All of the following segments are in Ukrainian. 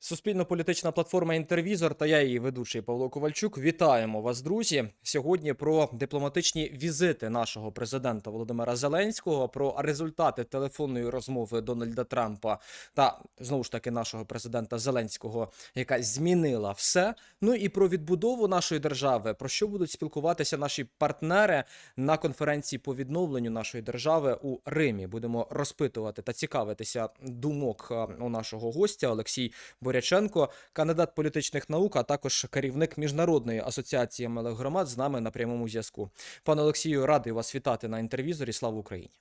Суспільно-політична платформа Інтервізор та я її ведучий Павло Ковальчук. Вітаємо вас, друзі. Сьогодні про дипломатичні візити нашого президента Володимира Зеленського, про результати телефонної розмови Дональда Трампа та знову ж таки нашого президента Зеленського, яка змінила все. Ну і про відбудову нашої держави, про що будуть спілкуватися наші партнери на конференції по відновленню нашої держави у Римі. Будемо розпитувати та цікавитися думок е, у нашого гостя Олексій Боряченко, кандидат політичних наук, а також керівник міжнародної асоціації малих громад з нами на прямому зв'язку. Пане Олексію, радий вас вітати на інтервізорі. Слава Україні!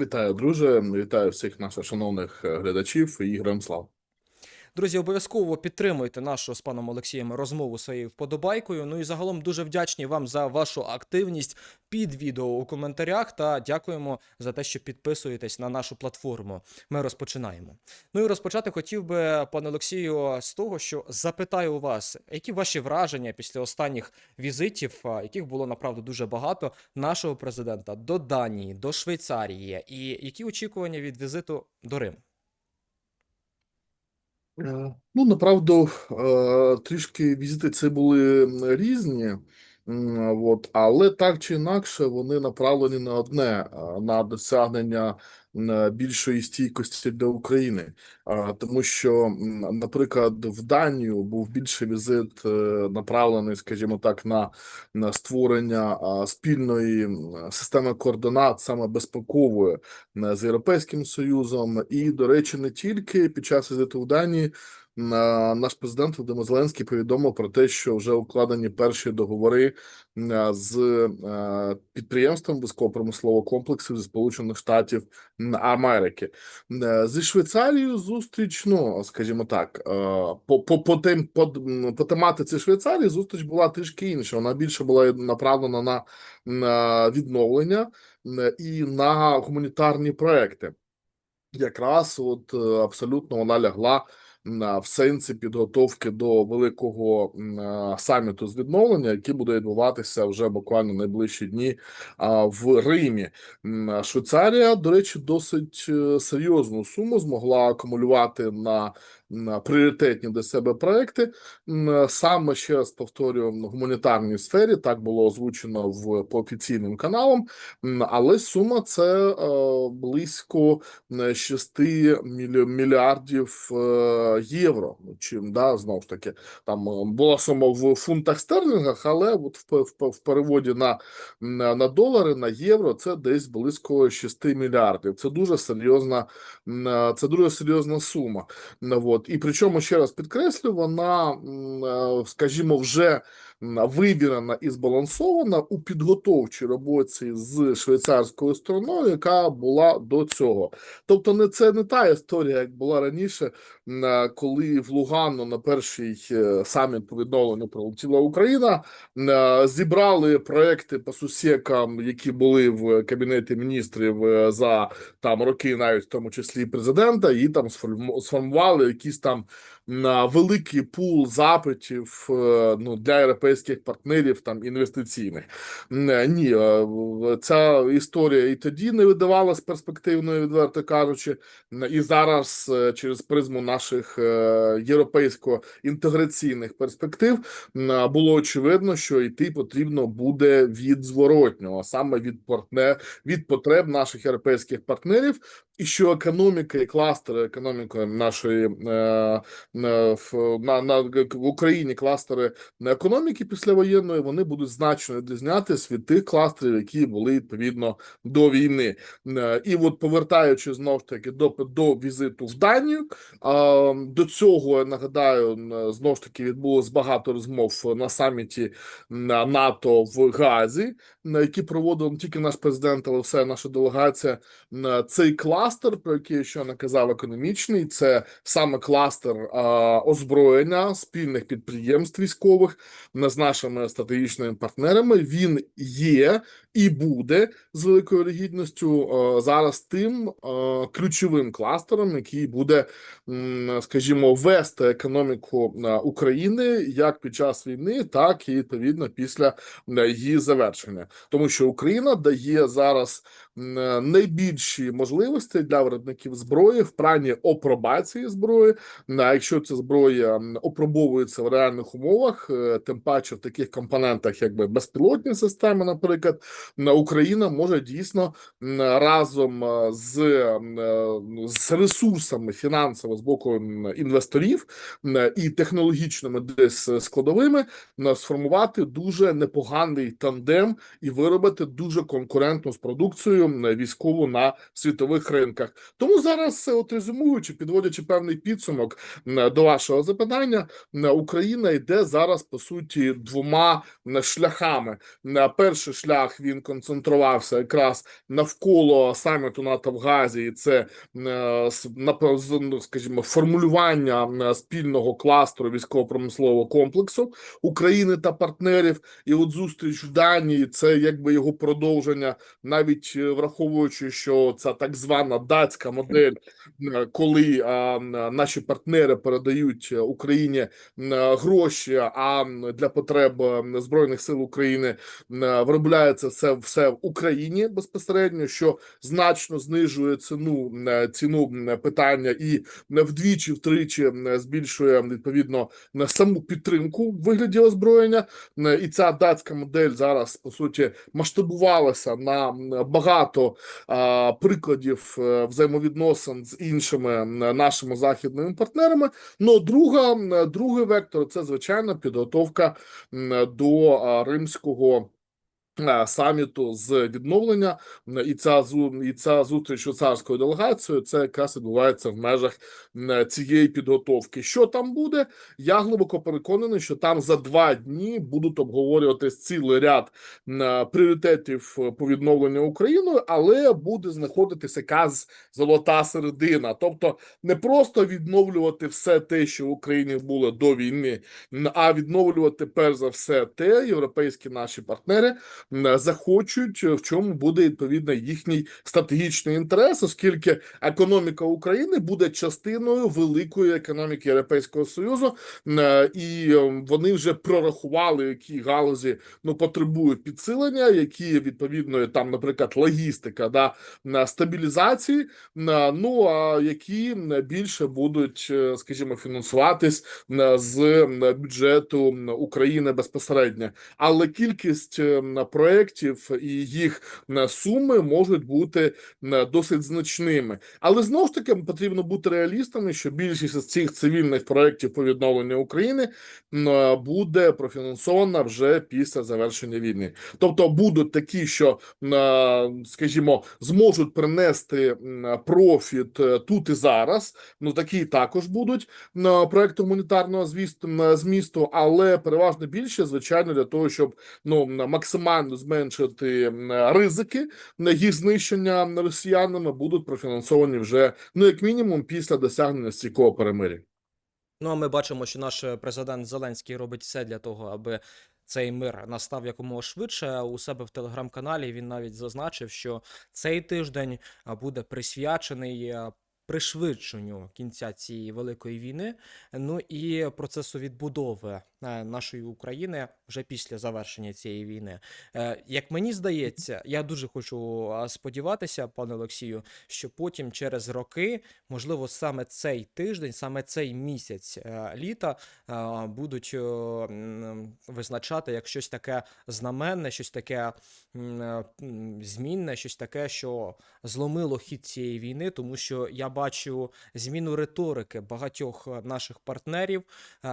Вітаю, друже. Вітаю всіх наших шановних е, глядачів і героям слава. Друзі, обов'язково підтримуйте нашу з паном Олексієм розмову своєю вподобайкою. Ну і загалом дуже вдячні вам за вашу активність під відео у коментарях та дякуємо за те, що підписуєтесь на нашу платформу. Ми розпочинаємо. Ну і розпочати хотів би, пане Олексію, з того, що запитаю у вас, які ваші враження після останніх візитів, яких було направду дуже багато, нашого президента до Данії, до Швейцарії, і які очікування від візиту до Риму? Е, Ну, направду, е, трішки візити це були різні, от, але так чи інакше вони направлені на одне, е, на досягнення більшої стійкості для України. а Тому що, наприклад, в Данію був більший візит е, направлений, скажімо так, на, на створення спільної системи координат, саме безпекової е, з Європейським Союзом. І, до речі, не тільки під час візиту в Данії наш президент Володимир Зеленський повідомив про те, що вже укладені перші договори е, з е, підприємством військово-промислового комплексу зі Сполучених Штатів Америки. Е, Зі Швейцарією зустріч, ну, скажімо так, по, по, по, тем, по, по тематиці Швейцарії зустріч була трішки інша. Вона більше була направлена на, на відновлення і на гуманітарні проекти. Якраз от абсолютно вона лягла в сенсі підготовки до великого е, саміту з відновлення, який буде відбуватися вже буквально найближчі дні в Римі. Швейцарія, до речі, досить е, серйозну суму змогла акумулювати на пріоритетні для себе проекти. Саме ще раз повторюю, в гуманітарній сфері так було озвучено в по офіційним каналам, але сума це е, близько е, 6 мільярдів е, євро. Ну, Чим да, знову ж таки, там е, була сума в фунтах стерлінгах, але от в, в, переводі на, на, долари, на євро, це десь близько 6 мільярдів. Це дуже серйозна, це дуже серйозна сума. Ну, От. І причому, ще раз підкреслю, вона, е, скажімо, вже вивірена і збалансована у підготовчій роботі з швейцарською стороною, яка була до цього. Тобто, не це не та історія, як була раніше, коли в Лугано на перший е, саміт по відновленню прилетіла Україна, е, зібрали проекти по сусікам, які були в кабінеті міністрів е, за там роки, навіть в тому числі президента, і там сформували якісь там на великий пул запитів ну, для європейських партнерів там інвестиційних. Ні, ця історія і тоді не видавалась перспективною, відверто кажучи, і зараз через призму наших е, європейсько-інтеграційних перспектив було очевидно, що йти потрібно буде від зворотнього, саме від партнер, від потреб наших європейських партнерів, і що економіка і кластери економіки нашої в, на, на в Україні кластери на економіки післявоєнної вони будуть значно відрізнятись від тих кластерів, які були відповідно до війни. Е, І от повертаючи знов ж таки до, до візиту в Данію, до цього я нагадаю, знов ж таки відбулось багато розмов на саміті на НАТО в Газі, на які проводив не тільки наш президент, але все наша делегація. Н- Цей кластер, про який я ще наказав, економічний, це саме кластер а, озброєння спільних підприємств військових з нашими стратегічними партнерами. Він є і буде з великою гідністю е, зараз тим е, ключовим кластером, який буде, скажімо, вести економіку е, України як під час війни, так і відповідно після її завершення, тому що Україна дає зараз найбільші можливості для виробників зброї в плані опробації зброї. А якщо ця зброя опробовується в реальних умовах, тим паче в таких компонентах, якби безпілотні системи, наприклад, Україна може дійсно разом е, з, е, з ресурсами фінансово з боку інвесторів і технологічними десь складовими м, сформувати дуже непоганий тандем і виробити дуже конкурентну з продукцією військову на світових ринках. Тому зараз, е, от резюмуючи, підводячи певний підсумок до вашого запитання, Україна йде зараз по суті двома шляхами. Перший шлях він концентрувався якраз навколо саміту НАТО в Газі, і це е, ну, скажімо, формулювання спільного кластеру військово-промислового комплексу України та партнерів. І от зустріч в Данії це якби його продовження, навіть е, враховуючи, що це так звана датська модель, коли наші партнери передають е, Україні гроші, а для потреб збройних сил України виробляється це все в Україні безпосередньо, що значно знижує ціну е, ціну питання і м, вдвічі, втричі збільшує відповідно саму підтримку в вигляді озброєння. І ця датська модель зараз по суті масштабувалася на багато прикладів е, взаємовідносин з іншими нашими західними партнерами. Ну, друга, другий вектор це звичайно підготовка до римського. Е, Саміту з відновлення і ця і ця зустріч з швейцарською делегацією це якраз відбувається в межах цієї підготовки. Що там буде? Я глибоко переконаний, що там за два дні будуть обговорюватись цілий ряд пріоритетів е, по відновленню Україною, але буде знаходитися якась золота середина. Тобто не просто відновлювати все те, що в Україні було до війни, а відновлювати перш за все те, європейські наші партнери захочуть, е, в чому буде відповідно їхній стратегічний інтерес, оскільки економіка України буде частиною великої економіки Європейського Союзу, е, і е, вони вже прорахували, які галузі ну потребують підсилення, які відповідно там, наприклад, логістика, да на стабілізації, ну а які більше будуть, е, скажімо, фінансуватись з бюджету України безпосередньо, але кількість е, проєктів і їх суми можуть бути м, досить значними. Але знову ж таки потрібно бути реалістами, що більшість з цих цивільних проєктів по відновленню України е, буде профінансована вже після завершення війни. Тобто будуть такі, що, скажімо, зможуть принести профіт е, тут і зараз. Ну такі також будуть проекти гуманітарного змісту, але переважно більше, звичайно, для того, щоб ну максимально зменшити ризики на їх знищення росіянами, будуть профінансовані вже ну як мінімум після досягнення стійкого перемир'я. Ну, а ми бачимо, що наш президент Зеленський робить все для того, аби цей мир настав якомога швидше. У себе в телеграм-каналі він навіть зазначив, що цей тиждень буде присвячений пришвидшенню кінця цієї великої війни, ну і процесу відбудови нашої України вже після завершення цієї війни. Е, Як мені здається, я дуже хочу сподіватися, пане Олексію, що потім через роки можливо, саме цей тиждень, саме цей місяць е, літа е, будуть е, визначати як щось таке знаменне, щось таке е, змінне, щось таке, що зломило хід цієї війни, тому що я бачу зміну риторики багатьох е, наших партнерів, е,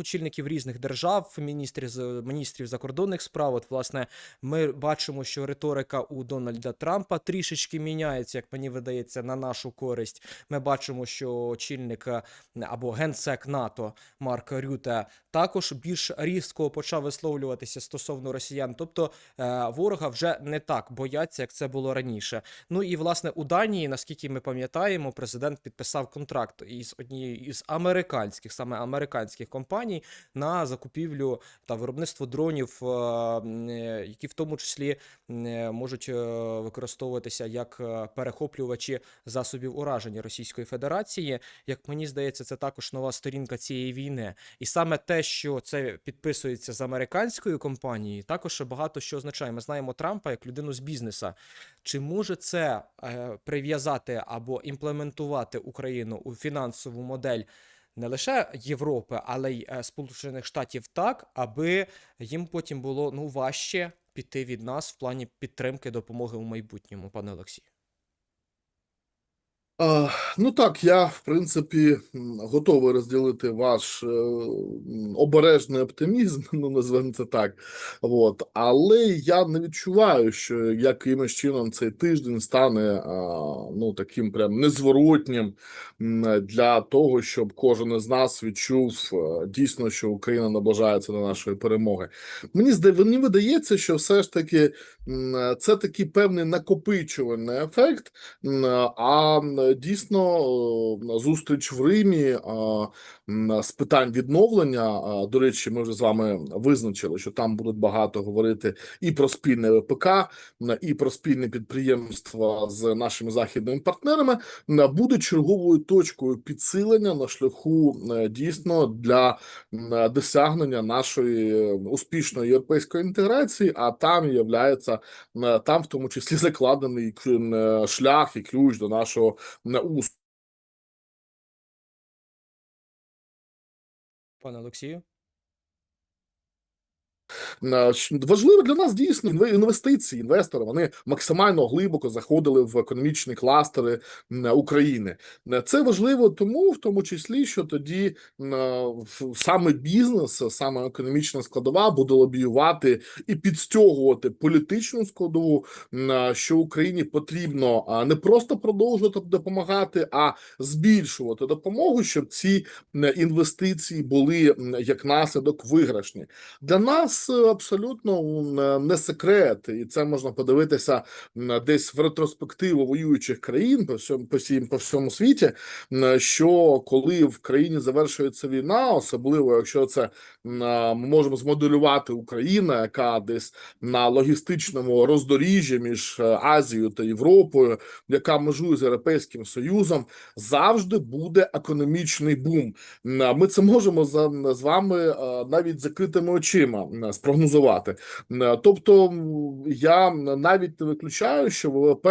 багатьох очільників різних держав, міністрів міністрів закордонних справ. От, власне, ми бачимо, що риторика у Дональда Трампа трішечки міняється, як мені видається, на нашу користь. Ми бачимо, що очільник е, або генсек НАТО Марк Рюте також більш різко почав висловлюватися стосовно росіян. Тобто е, ворога вже не так бояться, як це було раніше. Ну і власне у Данії, наскільки ми пам'ятаємо, президент підписав контракт із однією із американських, саме американських компаній. Компаній на закупівлю та виробництво дронів, е, е, які в тому числі е, можуть використовуватися як перехоплювачі засобів ураження Російської Федерації. Як мені здається, це також нова сторінка цієї війни. І саме те, що це підписується з американською компанією, також багато що означає. Ми знаємо Трампа як людину з бізнеса. Чи може це прив'язати або імплементувати Україну у фінансову модель не лише Європи, але й е, Сполучених Штатів так, аби їм потім було ну важче піти від нас в плані підтримки допомоги у майбутньому, пане Олексію? Ну так, я в принципі готовий розділити ваш е, обережний оптимізм, ну назвемо це так. От. Але я не відчуваю, що якимось чином цей тиждень стане ну таким прям незворотнім для того, щоб кожен із нас відчув е, дійсно, що Україна наближається до нашої перемоги. Мені мені видається, що все ж таки це такий певний накопичувальний ефект. А дійсно е, зустріч в Римі а, з питань відновлення. До речі, ми вже з вами визначили, що там будуть багато говорити і про спільне ВПК, і про спільне підприємства з нашими західними партнерами. Буде черговою точкою підсилення на шляху е, дійсно для досягнення нашої успішної європейської інтеграції. А там Е, там в тому числі закладений шлях і ключ до нашого успіху. Пане Олексію? Е, Важливо для нас дійсно інве- інвестиції. Інвестори вони максимально глибоко заходили в економічні кластери України. Е, Це важливо тому, в тому числі, що тоді е, саме бізнес, саме економічна складова буде лобіювати і підстягувати політичну складову, що Україні потрібно не просто продовжувати допомагати, а збільшувати допомогу, щоб ці інвестиції були як наслідок виграшні. Для нас е, абсолютно не секрет, і це можна подивитися десь в ретроспективу воюючих країн по всьому по всім по всьому світі. Що коли в країні завершується війна, особливо якщо це ми можемо змоделювати Україна, яка десь на логістичному роздоріжжі між е, Азією та Європою, яка межує з Європейським Союзом, завжди буде економічний бум. Ми це можемо з вами е, навіть закритими очима спрогнозувати. Тобто, я навіть не виключаю, що ВВП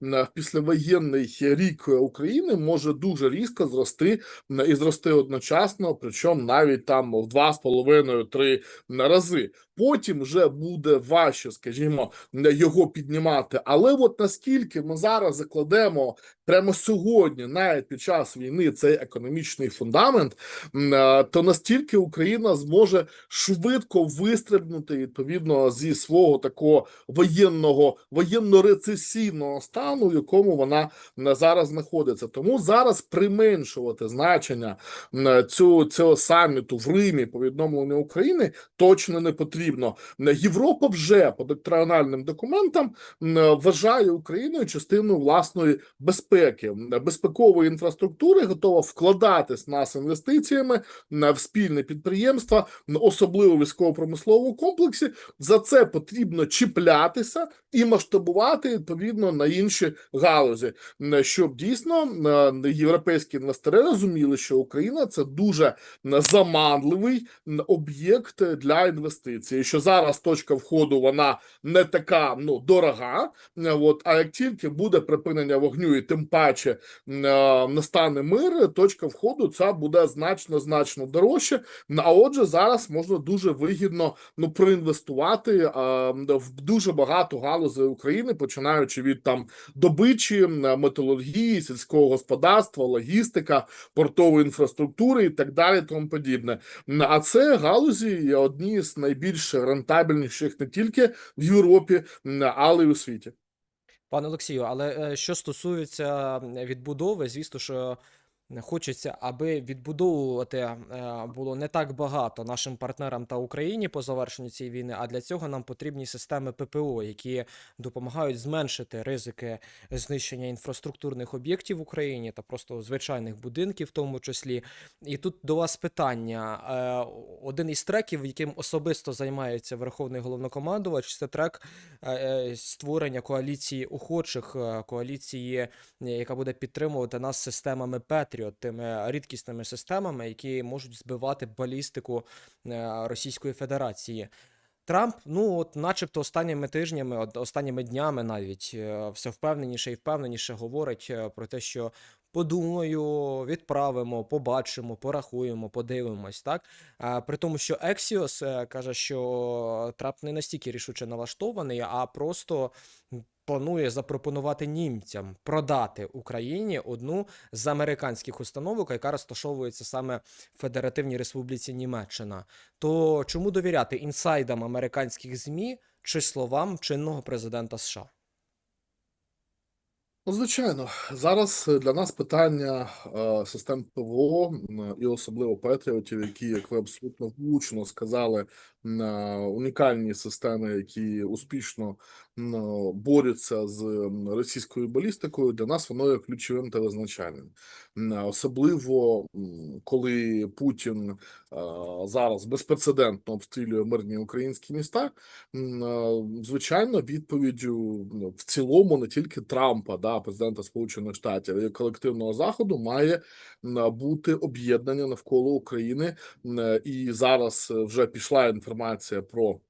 в післявоєнний рік України може дуже різко зрости і зрости одночасно, причому навіть там в два з половиною три рази. Потім вже буде важче, скажімо, його піднімати. Але от наскільки ми зараз закладемо прямо сьогодні, навіть під час війни, цей економічний фундамент, е, то настільки Україна зможе швидко вистрибнути відповідно зі свого такого воєнного воєнно-рецесійного стану, в якому вона зараз знаходиться. Тому зараз применшувати значення м, цього, цього саміту в Римі по відновленню України точно не потрібно. М, Європа вже по доктринальним документам вважає Україною частиною власної безпеки, безпекової інфраструктури, готова вкладатись нас інвестиціями в спільне підприємства, особливо військово-промисловому комплексі. За це потрібно чіплятися і масштабувати відповідно на інші галузі, щоб дійсно європейські інвестори розуміли, що Україна це дуже заманливий об'єкт для інвестицій. Що зараз точка входу вона не така ну дорога. е, От, а як тільки буде припинення вогню, і тим паче е, настане мир, точка входу ця буде значно значно дорожче. А отже, зараз можна дуже вигідно ну проінвестувати а, в дуже багато галузей України, починаючи від там добичі, металургії, сільського господарства, логістика, портової інфраструктури і так далі, тому подібне. А це галузі одні з найбільш рентабельніших не тільки в Європі, але й у світі. Пане Олексію, але е, що стосується відбудови, звісно, що Хочеться, аби відбудовувати е, було не так багато нашим партнерам та Україні по завершенню цієї війни, а для цього нам потрібні системи ППО, які допомагають зменшити ризики знищення інфраструктурних об'єктів в Україні та просто звичайних будинків, в тому числі. І тут до вас питання. Е, Один із треків, яким особисто займається Верховний головнокомандувач, це трек е, створення коаліції охочих, коаліції, яка буде підтримувати нас системами Тими рідкісними системами, які можуть збивати балістику е, Російської Федерації. Трамп, ну от, начебто, останніми тижнями, останніми днями навіть е, все впевненіше і впевненіше говорить е, про те, що подумаю, відправимо, побачимо, порахуємо, подивимось, так? При тому, що Axios е, каже, що Трамп не настільки рішуче налаштований, а просто планує запропонувати німцям продати Україні одну з американських установок, яка розташовується саме в Федеративній Республіці Німеччина. То чому довіряти інсайдам американських ЗМІ чи словам чинного президента США? Ну, звичайно, зараз е, для нас питання е, систем ПВО м, і особливо Петріотів, які, як ви абсолютно влучно сказали, е, унікальні системи, які успішно е, борються з російською балістикою, для нас воно є ключовим та визначальним. Е, Особливо коли Путін е, зараз безпрецедентно обстрілює мирні українські міста. Е, Звичайно, відповіддю ну, в цілому не тільки Трампа, да, президента Сполучених Штатів, і колективного заходу має бути об'єднання навколо України. І зараз е, вже пішла інформація про.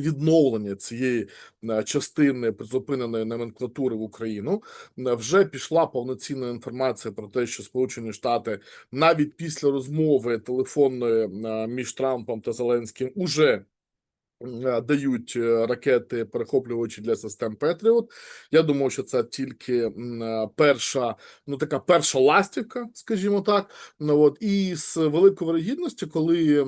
Відновлення цієї е, частини призупиненої номенклатури в Україну Е, вже пішла повноцінна інформація про те, що Сполучені Штати навіть після розмови телефонної е, між Трампом та Зеленським уже дають е, ракети перехоплювачі для систем Петріот. Я думаю, що це тільки е, перша, ну така перша ластівка, скажімо так. Ну от і з великою вирогідністю, коли е,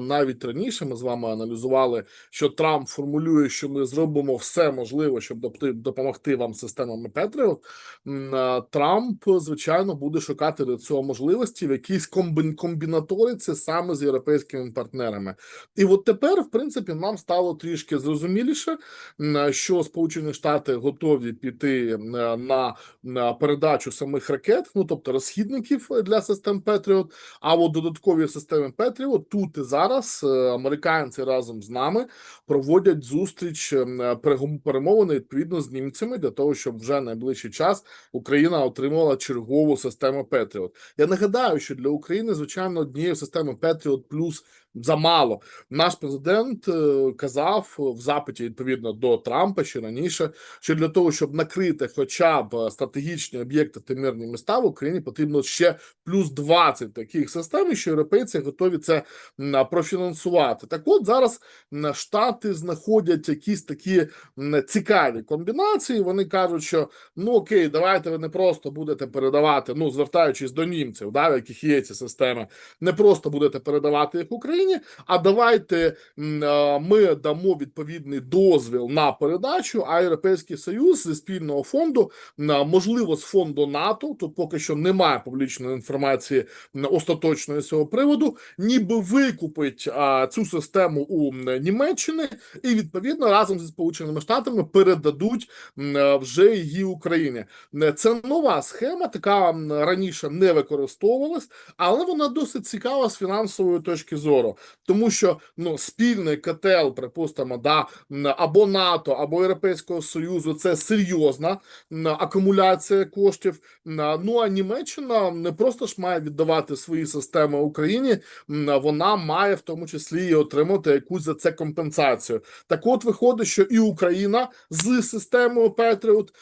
навіть раніше ми з вами аналізували, що Трамп формулює, що ми зробимо все можливе, щоб допомогти вам системами Петріот. е, Трамп, звичайно, буде шукати до цього можливості в якійсь комбін- комбінаториці саме з європейськими партнерами. І от тепер, в принципі, нам стало трішки зрозуміліше, що Сполучені Штати готові піти на, передачу самих ракет, ну тобто розхідників для систем Петріот. А от додаткові системи Петріот тут і зараз е, американці разом з нами проводять зустріч перемовини відповідно з німцями для того, щоб вже найближчий час Україна отримала чергову систему Петріот. Я нагадаю, що для України, звичайно, однієї системи Петріот плюс замало. Наш президент е, казав в запиті відповідно до Трампа ще раніше, що для того, щоб накрити хоча б стратегічні об'єкти та мирні міста в Україні, потрібно ще плюс 20 таких систем, і що європейці готові це профінансувати. Так, от зараз штати знаходять якісь такі цікаві комбінації. Вони кажуть, що ну окей, давайте ви не просто будете передавати, ну звертаючись до німців, да, в яких є ці системи, не просто будете передавати їх Україні, а давайте ми дамо відповідний дозвіл на передачу. А Європейський Союз зі спільного фонду, можливо, з фонду НАТО, тут поки що немає публічної інформації остаточної з цього приводу, ніби викупить цю систему у Німеччини і відповідно разом зі Сполученими Штатами передадуть вже її Україні. Е, Це нова схема, така раніше не використовувалась, але вона досить цікава з фінансової точки зору, тому що ну спільний котел, припустимо, да або НАТО, або Європейського Союзу це серйозна акумуляція коштів. Ну а Німеччина не просто ж має віддавати свої системи Україні, вона має в тому числі і отримати якусь за це компенсацію. Так, от виходить, що і Україна з системою Петріот,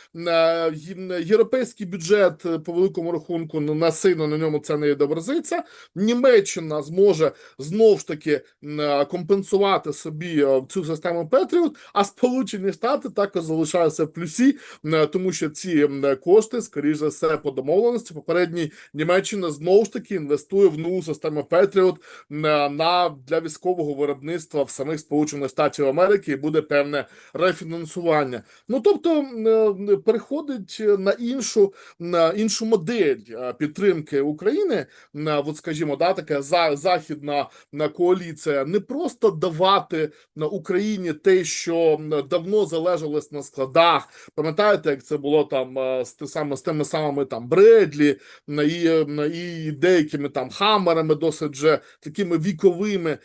європейський бюджет е, по великому рахунку ну, на сильно на ньому це не відобразиться. Німеччина зможе знов ж таки м, компенсувати собі е, цю систему Петріот, а Сполучені Штати також залишаються в плюсі, м, тому що ці кошти, скоріш за все, по домовленості попередній Німеччина знову ж таки інвестує в нову систему Петріот на, для військового виробництва в самих Сполучених Штатів Америки і буде певне рефінансування. Ну тобто е, переходить на іншу на іншу модель е, підтримки України. На от скажімо, да, така за західна на коаліція не просто давати на Україні те, що давно залежалось на складах. Пам'ятаєте, як це було там е, з саме з тими самими там Бредлі і, і деякими там хамерами, досить вже такими віковими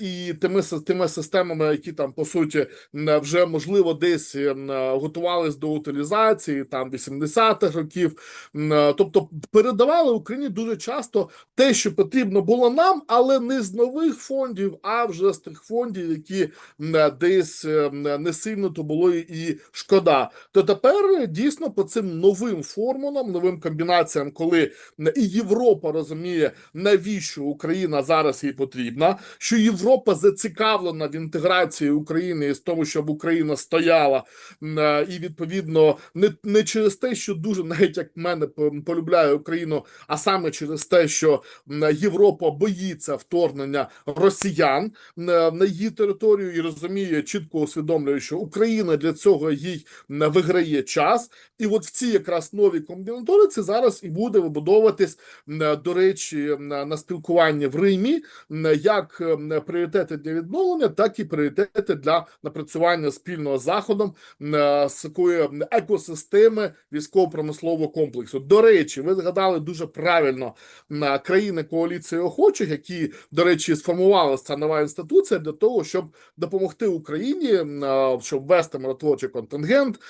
і тими тими системами, які там по суті вже можливо десь готувались до утилізації там 80-х років. Тобто передавали Україні дуже часто те, що потрібно було нам, але не з нових фондів, а вже з тих фондів, які десь не сильно то було і- шкода. То тепер дійсно по цим новим формулам, новим комбінаціям, коли і Європа розуміє, навіщо Україна зараз їй потрібна, що Європа зацікавлена в інтеграції України і з тому, щоб Україна стояла е, і відповідно не, не через те, що дуже навіть як мене полюбляє Україну, а саме через те, що Європа боїться вторгнення росіян на, на її територію і розуміє, чітко усвідомлює, що Україна для цього їй виграє час. І от в ці якраз нові комбінаториці зараз і буде вибудовуватись, до речі, на спілкуванні в Римі як пріоритети для відновлення, так і пріоритети для напрацювання спільного заходом е, з такої екосистеми військово-промислового комплексу. До речі, ви згадали дуже правильно на країни коаліції охочих, які, до речі, сформувалася ця нова інституція для того, щоб допомогти Україні, щоб ввести миротворчий контингент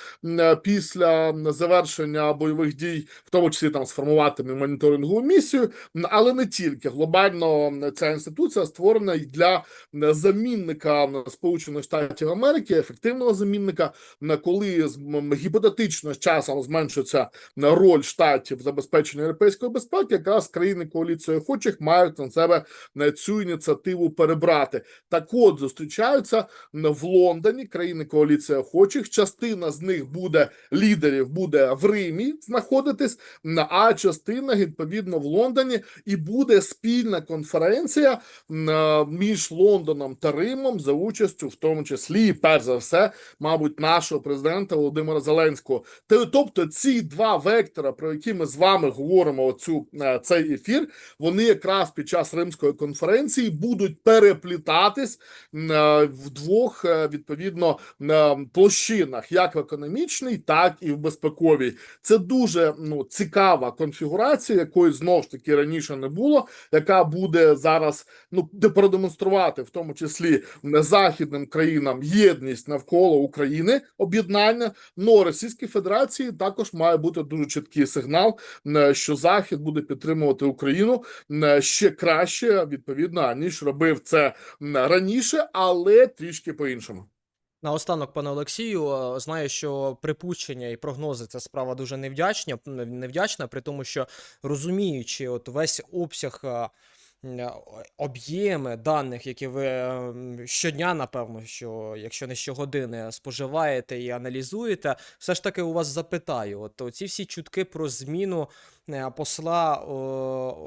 після завершення бойових дій, в тому числі там сформувати моніторингову місію. Але не тільки глобально ця інституція створена й для замінника Сполучених Штатів Америки, ефективного замінника, коли гіпотетично з часом зменшиться роль штатів в забезпеченні європейської безпеки, якраз країни коаліції охочих мають на себе цю ініціативу перебрати. Так от зустрічаються в Лондоні країни коаліції охочих. Частина з них буде лідерів, буде в Римі знаходитись, а частина відповідно в Лондоні, і буде спільна конференція е, між Лондоном та Римом за участю, в тому числі, перш за все, мабуть, нашого президента Володимира Зеленського. Тобто, ці два вектора, про які ми з вами говоримо, оцю е, цей ефір, вони якраз під час римської конференції будуть переплітатись е, в двох е, відповідно е, площинах, як в економічній, так і в безпековій. Це дуже ну цікава конфігурація, якої знову ж таки раніше не було, яка буде зараз ну де продемонструвати в тому числі західним країнам єдність навколо України, об'єднання. Ну Російській Федерації також має бути дуже чіткий сигнал, що Захід буде підтримувати Україну ще краще, відповідно, ніж робив це раніше, але трішки по-іншому. Наостанок, пане Олексію, е, знаю, що припущення і прогнози це справа дуже невдячна, невдячна, при тому, що розуміючи от весь обсяг. е, Об'єми даних, які ви щодня, напевно, що якщо не щогодини споживаєте і аналізуєте, все ж таки у вас запитаю: от ці всі чутки про зміну е, посла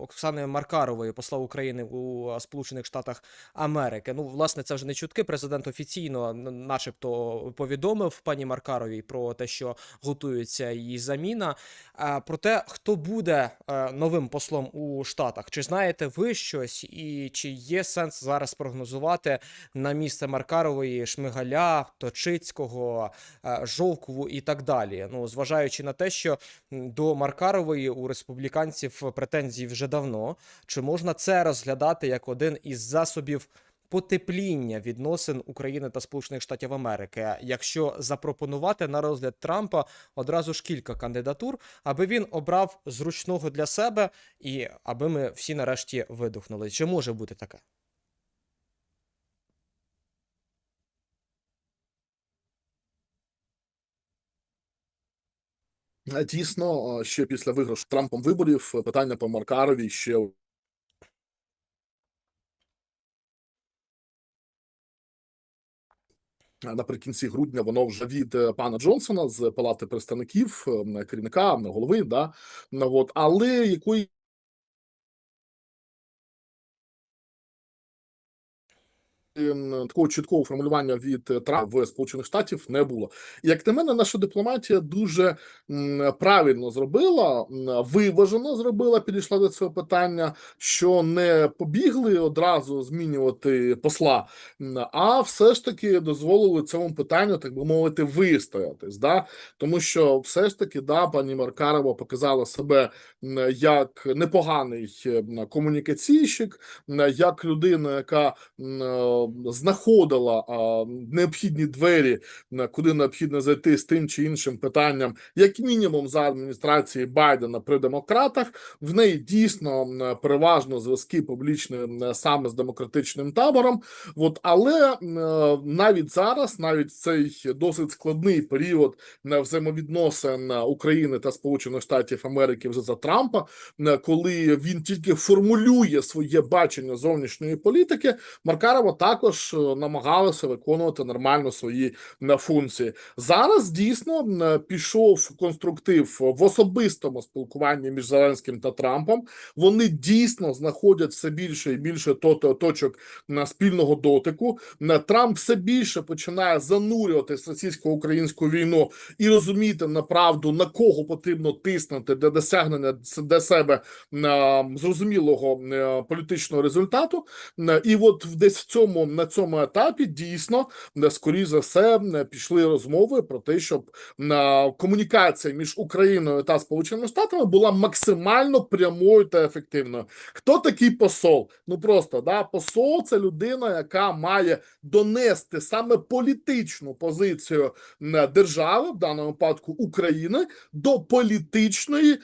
Оксани Маркарової, посла України у е, Сполучених Штатах Америки. Ну, власне, це вже не чутки. Президент офіційно, начебто, повідомив пані Маркаровій про те, що готується її заміна. А про те, хто буде е, новим послом у Штатах, чи знаєте ви щось, і чи є сенс зараз прогнозувати на місце Маркарової Шмигаля, Точицького, е, Жовкову і так далі? Ну, зважаючи на те, що до Маркарової у республіканців претензій вже давно, чи можна це розглядати як один із засобів? Потепління відносин України та Сполучених Штатів Америки, якщо запропонувати на розгляд Трампа одразу ж кілька кандидатур, аби він обрав зручного для себе і аби ми всі нарешті видухнули. Чи може бути таке? Е, дійсно, е, ще після виграшу Трампом виборів е, питання по Маркарові ще. Наприкінці грудня воно вже від пана Джонсона з палати представників керівника голови, да ну, от але якої. Такого чіткого формулювання від е, Трампа в Сполучених Штатів не було. Як на мене, наша дипломатія дуже правильно зробила, виважено зробила, підійшла до цього питання, що не побігли одразу змінювати посла, а все ж таки дозволили цьому питанню, так би мовити, вистоятись. Да? Тому що все ж таки, да, пані Маркарова показала себе як непоганий комунікаційщик, як людина, яка знаходила необхідні двері, куди необхідно зайти з тим чи іншим питанням, як мінімум за адміністрації Байдена при демократах. В неї дійсно переважно зв'язки публічні саме з демократичним табором. От, але е, навіть зараз, навіть цей досить складний період е, взаємовідносин е, України та Сполучених Штатів Америки вже за Трампа, коли він тільки формулює своє бачення зовнішньої політики, Маркарова також е, намагалася виконувати нормально свої е, функції. Зараз дійсно пішов конструктив в особистому спілкуванні між Зеленським та Трампом. Вони дійсно знаходять все більше і більше то- то- точок на спільного дотику. Трамп все більше починає занурюватись російсько-українську війну і розуміти направду на кого потрібно тиснути для досягнення для себе зрозумілого е, політичного результату. І от десь в цьому на цьому етапі дійсно е, скоріш за все е, пішли розмови про те, щоб е, комунікація між Україною та Сполученими Штатами була максимально прямою та ефективною. Хто такий посол? Ну просто да, посол це людина, яка має донести саме політичну позицію держави, в даному випадку України, до політичної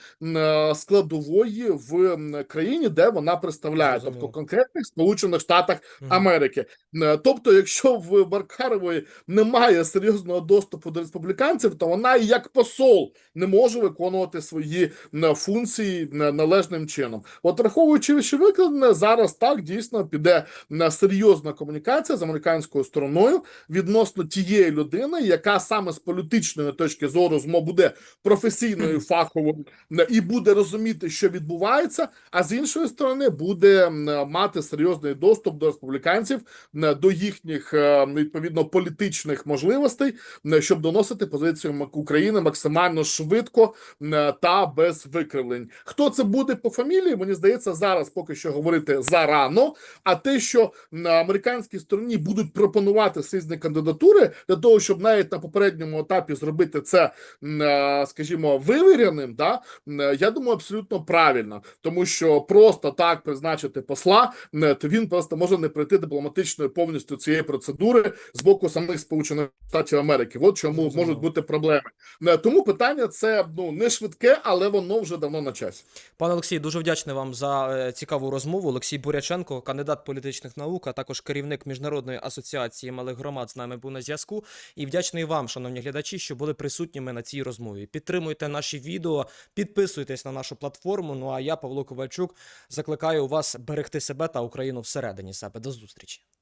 складової в країні, де вона представляє, тобто конкретних Сполучених Штатах Америки. Е, Тобто, якщо в Маркарової немає серйозного доступу до республіканців, то вона і як посол не може виконувати свої функції належним чином. От враховуючи вище викладене, зараз так дійсно піде е, серйозна комунікація з американською стороною відносно тієї людини, яка саме з політичної точки зору змо буде професійною фаховою і буде розуміти, що відбувається, а з іншої сторони буде мати серйозний доступ до республіканців, до їхніх е, відповідно політичних можливостей, е, щоб доносити позицію України максимально швидко е, та без викривлень. Хто це буде по фамілії? Мені здається, зараз поки що говорити зарано. А те, що на американській стороні будуть пропонувати різні кандидатури для того, щоб навіть на попередньому етапі зробити це, е, скажімо, вивіреним, да, е, я думаю, абсолютно правильно, тому що просто так призначити посла, е, то він просто може не пройти дипломатичною повністю цієї процедури з боку самих Сполучених Штатів Америки. От чому можуть бути проблеми. Е, Тому питання це ну не швидке, але воно вже давно на часі. Пане Олексій, дуже вдячний вам за е, цікаву розмову. Олексій Буряченко, кандидат політичних наук, а також керівник міжнародної асоціації малих громад з нами був на зв'язку. І вдячний вам, шановні глядачі, що були присутніми на цій розмові. Підтримуйте наші відео, підписуйтесь на нашу платформу. Ну а я, Павло Ковальчук, закликаю вас берегти себе та Україну всередині себе. До зустрічі.